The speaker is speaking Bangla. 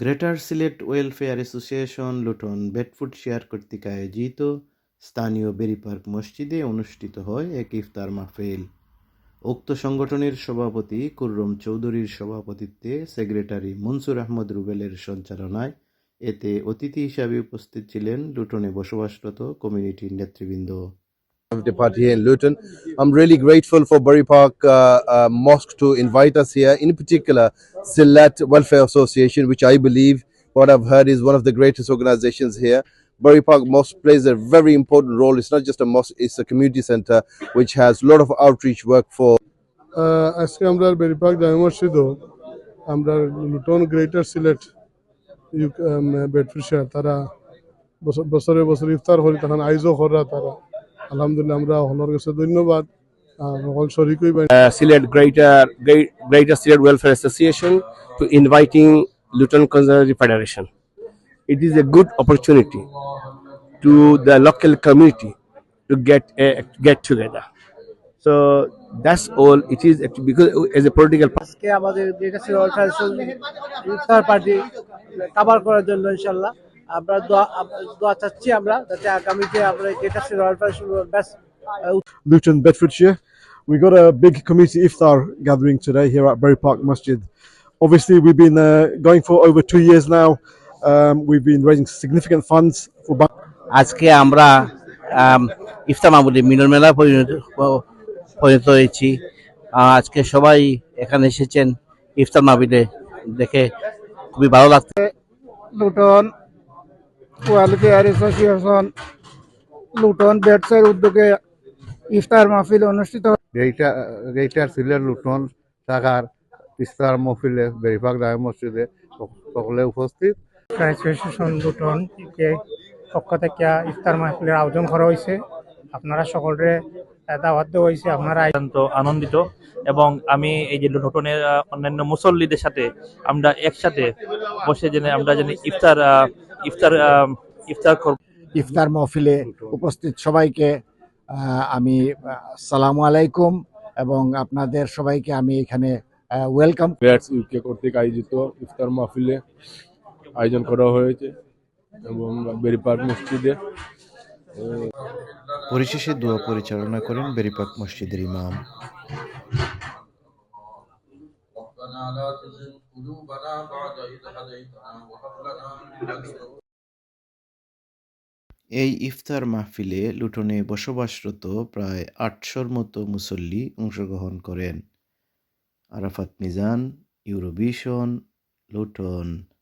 Greater Sylhet welfare association Luton Bedfordshire কর্তৃক আয়োজিত স্থানীয় বেরি পার্ক মসজিদে অনুষ্ঠিত হয় এক ইফতার মাহফিল। উক্ত সংগঠনের সভাপতি কুররম চৌধুরীর সভাপতিত্বে সেক্রেটারি মনসুর আহমদ রুবেলের সঞ্চালনায় এতে অতিথি হিসাবে উপস্থিত ছিলেন লুটনে বসবাসরত কমিউনিটির নেতৃবৃন্দ। of the party here in Luton. I'm really grateful for Bury Park uh, uh, Mosque to invite us here, in particular, Silat Welfare Association, which I believe, what I've heard, is one of the greatest organizations here. Bury Park Mosque plays a very important role. It's not just a mosque, it's a community center which has a lot of outreach work for আহ, আজকে আমরা বেরিপাক জামে মসজিদও আমরা লুটন গ্রেটার সিলেট বেডফিশার তারা বছর- বছরে বছর ইফতার করি তখন আইজও করা তারা আলহামদুলিল্লাহ আমরা হলর কাছে ধন্যবাদ আর সকল শরিকই uh, Silet Greater Great, Greater Silet Welfare Association to inviting Luton Conservative Federation. It is a good opportunity to the local community to get a, get together. So that's all it is because as a political party. আজকে আমাদের যেটা ছিল পার্টি কাভার করার জন্য ইনশাল্লাহ আমরা দোয়া চাচ্ছি আমরা যাতে আগামীতে আমরা যেটা Luton, Bedfordshire. We got a big community iftar gathering today here at Bury Park Masjid. Obviously, we've been uh, going for over two years now. Um, we've been raising significant funds for. আজকে আমরা আম, ইফতার মাহমুদে মিলন মেলা পরিণত হয়েছি আহ, আজকে সবাই এখানে এসেছেন ইফতার মাহবিলে দেখে খুবই ভালো লাগছে লুটন ওয়েলফেয়ার অ্যাসোসিয়েশন লুটন বেডসের উদ্যোগে ইফতার মাহফিল অনুষ্ঠিত গ্রেটার সিলেট লুটন শাখার ইস্তার মহফিলে বেরিবাগ রায় মসজিদে সকলে উপস্থিত। অ্যাসোসিয়েশন লুটন কে পক্ষ থেকে ইফতার মাহফিলের আয়োজন করা হয়েছে। আপনারা সকলরে দাওয়াত দেওয়া হয়েছে। আপনারা অত্যন্ত আনন্দিত এবং আমি এই যে লুটনের অন্যান্য মুসল্লিদের সাথে আমরা একসাথে বসে জেনে আমরা যেন ইফতার আহ, ইফতার ইফতার করব। ইফতার মহফিলে উপস্থিত সবাইকে আমি সালামু আলাইকুম এবং আপনাদের সবাইকে আমি এখানে ওয়েলকাম ইউকে কর্তৃক আয়োজিত ইফতার মাহফিলে আয়োজন করা হয়েছে এবং বেরি পার্ক মসজিদে। পরিশেষে দোয়া পরিচালনা করেন বেরিপাক মসজিদের ইমাম। এই ইফতার মাহফিলে লুটনে বসবাসরত প্রায় আটশোর মতো মুসল্লি অংশগ্রহণ করেন। Arafat Mizan, Eurovision, Luton.